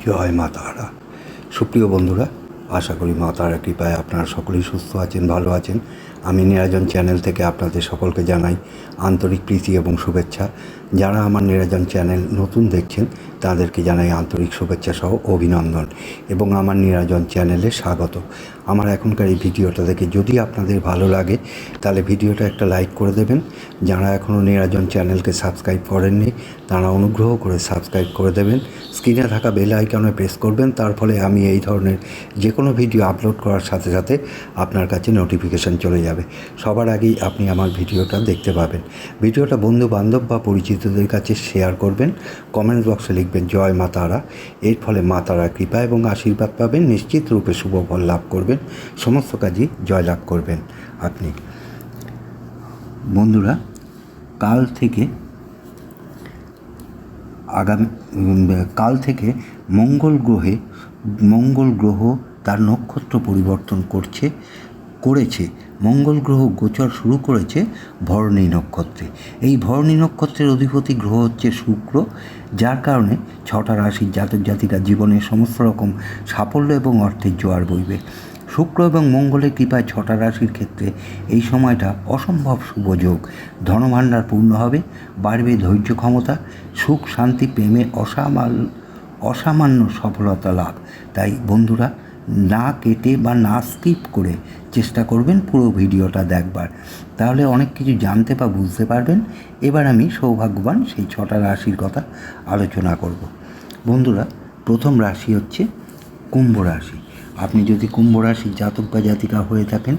জয় মা তারা। সুপ্রিয় বন্ধুরা, আশা করি মা তারা কৃপায় আপনারা সকলেই সুস্থ আছেন, ভালো আছেন। আমি নিরাজন চ্যানেল থেকে আপনাদের সকলকে জানাই আন্তরিক প্রীতি এবং শুভেচ্ছা। যারা আমার নিরাজন চ্যানেল নতুন দেখছেন তাদেরকে জানাই আন্তরিক শুভেচ্ছা সহ অভিনন্দন এবং আমার নিরাজন চ্যানেলে স্বাগত। আমার এখনকার এই ভিডিওটা দেখে যদি আপনাদের ভালো লাগে, তাহলে ভিডিওটা একটা লাইক করে দেবেন। যারা এখনও নিরাজন চ্যানেলকে সাবস্ক্রাইব করেননি, তারা অনুগ্রহ করে সাবস্ক্রাইব করে দেবেন। স্ক্রিনে থাকা বেল আইকনে প্রেস করবেন, তার ফলে আমি এই ধরনের যে কোনো ভিডিও আপলোড করার সাথে সাথে আপনার কাছে নোটিফিকেশান চলে যাবে। সবার আগেই আপনি আমার ভিডিওটা দেখতে পাবেন। ভিডিওটা বন্ধু বান্ধব বা পরিচিতদের কাছে শেয়ার করবেন। কমেন্ট বক্সে লিখবেন জয় মা তারা। এর ফলে মা তারা কৃপা এবং আশীর্বাদ পাবেন। নিশ্চিত রূপে শুভ ফল লাভ করবেন। সমস্ত কাজই জয় লাভ করবেন আপনি। বন্ধুরা, কাল থেকে আগামী কাল থেকে মঙ্গল গ্রহে, মঙ্গল গ্রহ তার নক্ষত্র পরিবর্তন করছে, করেছে। মঙ্গল গ্রহ গোচর শুরু করেছে ভরণী নক্ষত্রে। এই ভরণী নক্ষত্রের অধিপতি গ্রহ হচ্ছে শুক্র, যার কারণে ছটা রাশির জাতক জাতিকা জীবনে সমস্ত রকম সাফল্য এবং অর্থের জোয়ার বইবে। শুক্র এবং মঙ্গলের কৃপায় ছটা রাশির ক্ষেত্রে এই সময়টা অসম্ভব শুভযোগ ধনভাণ্ডার পূর্ণ হবে, বাড়বে ধৈর্য ক্ষমতা, সুখ, শান্তি, প্রেমে অসামাল অসামান্য সফলতা লাভ। তাই বন্ধুরা না কেটে বা না স্কিপ করে চেষ্টা করবেন পুরো ভিডিওটা দেখবার। তাহলে অনেক কিছু জানতে বা বুঝতে পারবেন। এবার আমি সৌভাগ্যবান সেই ছটা রাশির কথা আলোচনা করব। বন্ধুরা, প্রথম রাশি হচ্ছে কুম্ভ রাশি। আপনি যদি কুম্ভ রাশির জাতক বা জাতিকা হয়ে থাকেন,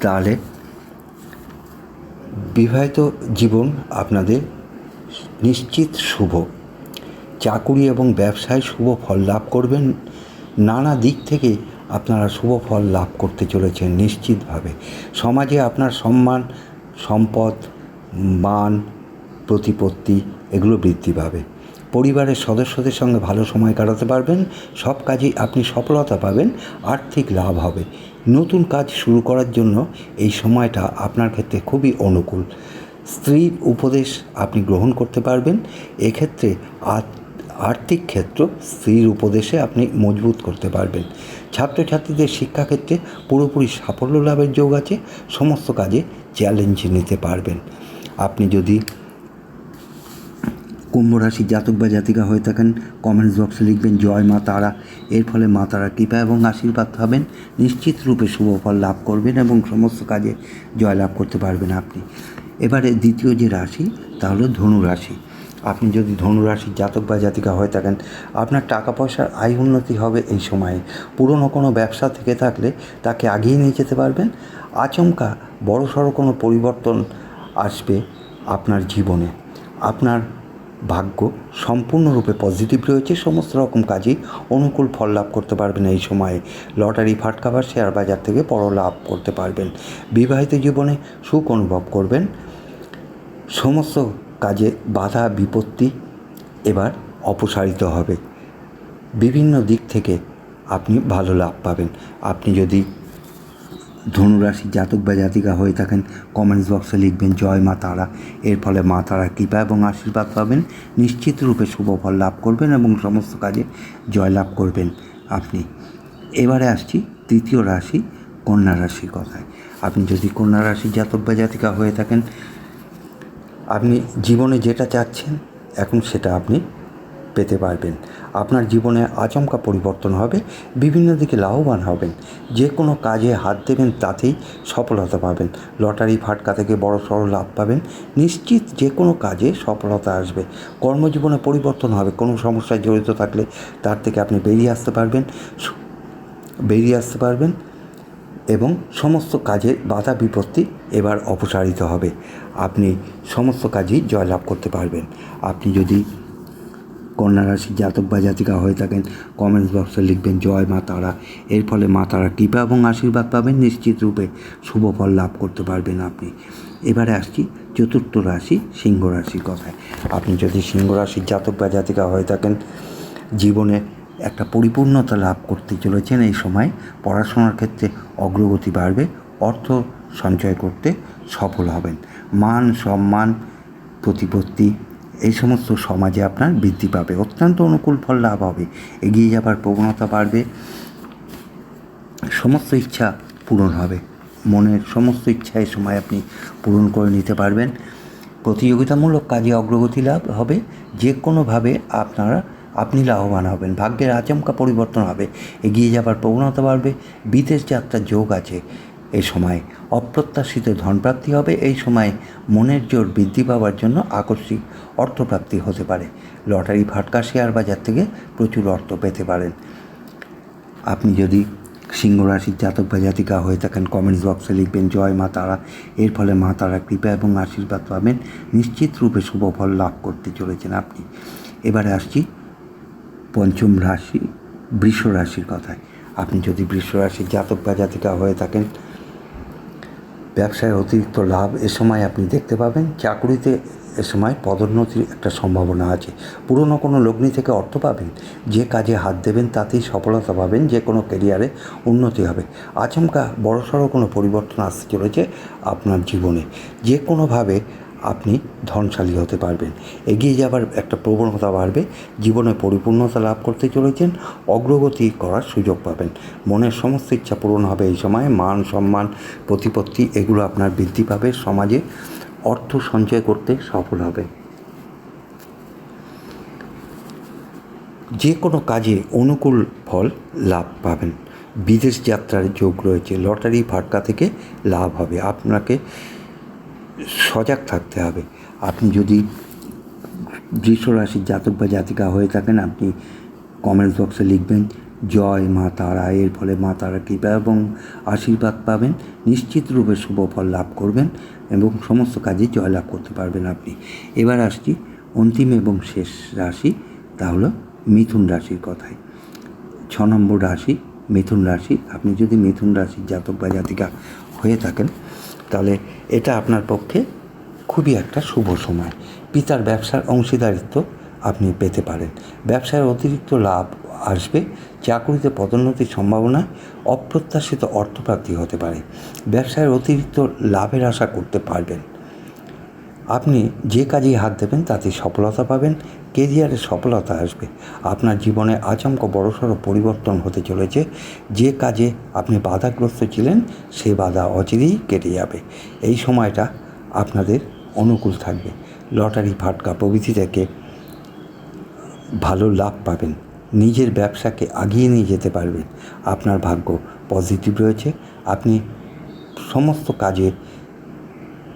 তাহলে বিবাহিত জীবন আপনাদের নিশ্চিত শুভ। চাকুরি এবং ব্যবসায় শুভ ফল লাভ করবেন। নানা দিক থেকে আপনারা শুভ ফল লাভ করতে চলেছেন নিশ্চিতভাবে। সমাজে আপনার সম্মান, সম্পদ, মান, প্রতিপত্তি এগুলো বৃদ্ধি পাবে। পরিবারের সদস্যদের সঙ্গে ভালো সময় কাটাতে পারবেন, সব কাজেই আপনি সফলতা পাবেন, আর্থিক লাভ হবে। নতুন কাজ শুরু করার জন্য এই সময়টা আপনার ক্ষেত্রে খুবই অনুকূল। স্ত্রীর উপদেশ আপনি গ্রহণ করতে পারবেন, এক্ষেত্রে আত- আর্থিক ক্ষেত্র স্ত্রীর উপদেশে আপনি মজবুত করতে পারবেন। ছাত্রছাত্রীদের শিক্ষাক্ষেত্রে পুরোপুরি সাফল্য লাভের যোগ আছে, সমস্ত কাজে চ্যালেঞ্জ নিতে পারবেন। আপনি যদি কুম্ভ রাশি জাতক বা জাতিকা হয়ে থাকেন কমেন্টস বক্সে লিখবেন, জয় মা তারা। এর ফলে মা তারা কৃপা এবং আশীর্বাদ পাবেন। নিশ্চিত রূপে শুভ ফল লাভ করবেন এবং সমস্ত কাজে জয় লাভ করতে পারবেন আপনি। এবারে দ্বিতীয় যে রাশি, তা হলো ধনু রাশি। আপনি যদি ধনু রাশির জাতক বা জাতিকা হয়ে থাকেন, আপনার টাকা পয়সার আয় উন্নতি হবে এই সময়ে। পুরনো কোনো ব্যবসা থেকে থাকলে তাকে আগিয়ে নিয়ে যেতে পারবেন। আচমকা বড় সড়ো কোনো পরিবর্তন আসবে আপনার জীবনে। আপনার ভাগ্য সম্পূর্ণরূপে পজিটিভ রয়েছে, সমস্ত রকম কাজেই অনুকূল ফল লাভ করতে পারবেন এই সময়ে। লটারি ফাটকাবার শেয়ার বাজার থেকে বড় লাভ করতে পারবেন। বিবাহিত জীবনে সুখ অনুভব করবেন। সমস্ত কাজে বাধা, বিপত্তি এবার অপসারিত হবে। বিভিন্ন দিক থেকে আপনি ভালো লাভ পাবেন। আপনি যদি ধনুরাশি জাতক বা জাতিকা হয়ে থাকেন কমেন্টস বক্সে লিখবেন, জয় মা তারা। এর ফলে মা তারা কৃপা এবং আশীর্বাদ পাবেন। নিশ্চিত রূপে শুভ ফল লাভ করবেন এবং সমস্ত কাজে জয় লাভ করবেন আপনি। এবারে আসছি তৃতীয় রাশি, কন্যা রাশির কথায়। আপনি যদি কন্যা রাশির জাতক বা জাতিকা হয়ে থাকেন আপনি জীবনে যেটা চাচ্ছেন, এখন সেটা আপনি পেতে পারবেন। আপনার জীবনে আচমকা পরিবর্তন হবে, বিভিন্ন দিকে লাভবান হবেন। যে কোনো কাজে হাত দেবেন, তাতেই সফলতা পাবেন। লটারি ফাটকা থেকে বড় সড়ো লাভ পাবেন। নিশ্চিত যে কোনো কাজে সফলতা আসবে। কর্মজীবনে পরিবর্তন হবে। কোনো সমস্যায় জড়িত থাকলে তার থেকে আপনি বেরিয়ে আসতে পারবেন বেরিয়ে আসতে পারবেন এবং সমস্ত কাজের বাধা বিপত্তি এবার অপসারিত হবে। আপনি সমস্ত কাজেই জয়লাভ করতে পারবেন। আপনি যদি কন্যা রাশির জাতক বা জাতিকা হয়ে থাকেন কমেন্টস বক্সে লিখবেন, জয় মা তারা। এর ফলে মা তারা কৃপা এবং আশীর্বাদ পাবেন, নিশ্চিত রূপে শুভ ফল লাভ করতে পারবেন আপনি। এবারে আসছি চতুর্থ রাশি, সিংহ রাশির কথায়। আপনি যদি সিংহ রাশির জাতক বা জাতিকা হয়ে থাকেন, জীবনে একটা পরিপূর্ণতা লাভ করতে চলেছেন এই সময়, পড়াশোনার ক্ষেত্রে অগ্রগতি বাড়বে, অর্থ সঞ্চয় করতে সফল হবেন। মান, সম্মান, প্রতিপত্তি, এই সমস্ত সমাজে আপনার বৃদ্ধি পাবে। অত্যন্ত অনুকূল ফল লাভ হবে। এগিয়ে যাবার প্রবণতা বাড়বে। সমস্ত ইচ্ছা পূরণ হবে। মনের সমস্ত ইচ্ছা এই সময় আপনি পূরণ করে নিতে পারবেন। প্রতিযোগিতামূলক কাজে অগ্রগতি লাভ হবে। যে কোনোভাবে আপনারা, আপনি লাভবান হবেন। ভাগ্যের আচমকা পরিবর্তন হবে। এগিয়ে যাবার প্রবণতা বাড়বে। বিদেশ যাত্রার যোগ আছে। এই সময় অপ্রত্যাশিত ধনপ্রাপ্তি হবে, এই সময় মনের জোর বৃদ্ধি পাওয়ার জন্য আকস্মিক অর্থপ্রাপ্তি হতে পারে। লটারি, ফাটকা, শেয়ার বাজার থেকে প্রচুর অর্থ পেতে পারেন। আপনি যদি সিংহ রাশির জাতক বা জাতিকা হয়ে থাকেন কমেন্টস বক্সে লিখবেন, জয় মা তারা। এর ফলে মা তারা কৃপা এবং আশীর্বাদ পাবেন। নিশ্চিত রূপে শুভ ফল লাভ করতে চলেছেন আপনি। এবারে আসছি পঞ্চম রাশি বৃষ রাশির কথায়। আপনি যদি বৃষ রাশির জাতক বা জাতিকা হয়ে থাকেন ব্যবসায় অতিরিক্ত লাভ এ সময় আপনি দেখতে পাবেন। চাকরিতে এ সময় পদোন্নতির একটা সম্ভাবনা আছে। পুরনো কোনো লগ্নি থেকে অর্থ পাবেন। যে কাজে হাত দেবেন তাতেই সফলতা পাবেন। যে কোনো ক্যারিয়ারে উন্নতি হবে। আচমকা বড়সড় কোনো পরিবর্তন আসতে চলেছে আপনার জীবনে। যে কোনোভাবে আপনি ধনশালী হতে পারবেন। এগিয়ে যাবার একটা প্রবণতা বাড়বে, জীবনে পরিপূর্ণতা লাভ করতে চলেছেন, অগ্রগতি করার সুযোগ পাবেন। মনের সমস্ত ইচ্ছা পূরণ হবে এই সময়, মান সম্মান, প্রতিপত্তি এগুলো আপনার বৃদ্ধি পাবে, সমাজে অর্থ সঞ্চয় করতে সফল হবে। যে কোনো কাজে অনুকূল ফল লাভ পাবেন। বিদেশ যাত্রার যোগ রয়েছে, লটারি ফাটকা থেকে লাভ হবে। আপনাকে সজাগ থাকতে হবে। আপনি যদি বৃষ রাশির জাতক বা জাতিকা হয়ে থাকেন, আপনি কমেন্টস বক্সে লিখবেন, জয় মা তারা এর ফলে মা তারা কৃপা এবং আশীর্বাদ পাবেন। নিশ্চিত রূপে শুভ ফল লাভ করবেন এবং সমস্ত কাজে জয় লাভ করতে পারবেন আপনি। এবার আসছি অন্তিম এবং শেষ রাশি, তা হলো মিথুন রাশির কথায়। ছ নম্বর রাশি, মিথুন রাশি। আপনি যদি মিথুন রাশির জাতক বা জাতিকা হয়ে থাকেন তাহলে এটা আপনার পক্ষে খুবই একটা শুভ সময়। পিতার ব্যবসার অংশীদারিত্ব আপনি পেতে পারেন। ব্যবসায় অতিরিক্ত লাভ আসবে, চাকরিতে পদোন্নতির সম্ভাবনা, অপ্রত্যাশিত অর্থপ্রাপ্তি হতে পারে। ব্যবসায় অতিরিক্ত লাভের আশা করতে পারবেন। আপনি যে কাজেই হাত দেবেন তাতে সফলতা পাবেন কেরিয়ারে সফলতা আসবে। আপনার জীবনে আচমকা বড়সড় পরিবর্তন হতে চলেছে। যে কাজে আপনি বাধাগ্রস্ত ছিলেন, সে বাধা অচিরেই কেটে যাবে। এই সময়টা আপনাদের অনুকূল থাকবে। লটারি, ফাটকা প্রভৃতি থেকে ভালো লাভ পাবেন। নিজের ব্যবসাকে আগিয়ে নিয়ে যেতে পারবেন। আপনার ভাগ্য পজিটিভ রয়েছে। আপনি সমস্ত কাজে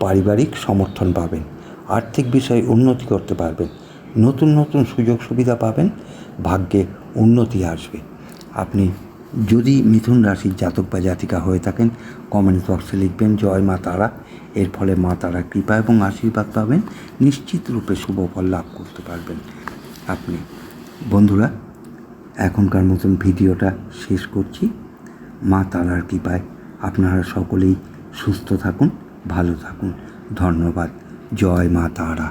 পারিবারিক সমর্থন পাবেন। আর্থিক বিষয়ে উন্নতি করতে পারবেন। নতুন নতুন সুযোগ সুবিধা পাবেন, ভাগ্যে উন্নতি আসবে। আপনি যদি মিথুন রাশির জাতক বা জাতিকা হয়ে থাকেন কমেন্ট বক্সে লিখবেন, জয় মা তারা। এর ফলে মা তারা কৃপা এবং আশীর্বাদ পাবেন, নিশ্চিত রূপে শুভ ফল লাভ করতে পারবেন। আপনি, বন্ধুরা, এখনকার মতন ভিডিওটা শেষ করছি। মা তারার কৃপায় আপনারা সকলেই সুস্থ থাকুন, ভালো থাকুন। ধন্যবাদ। জয় মা তারা।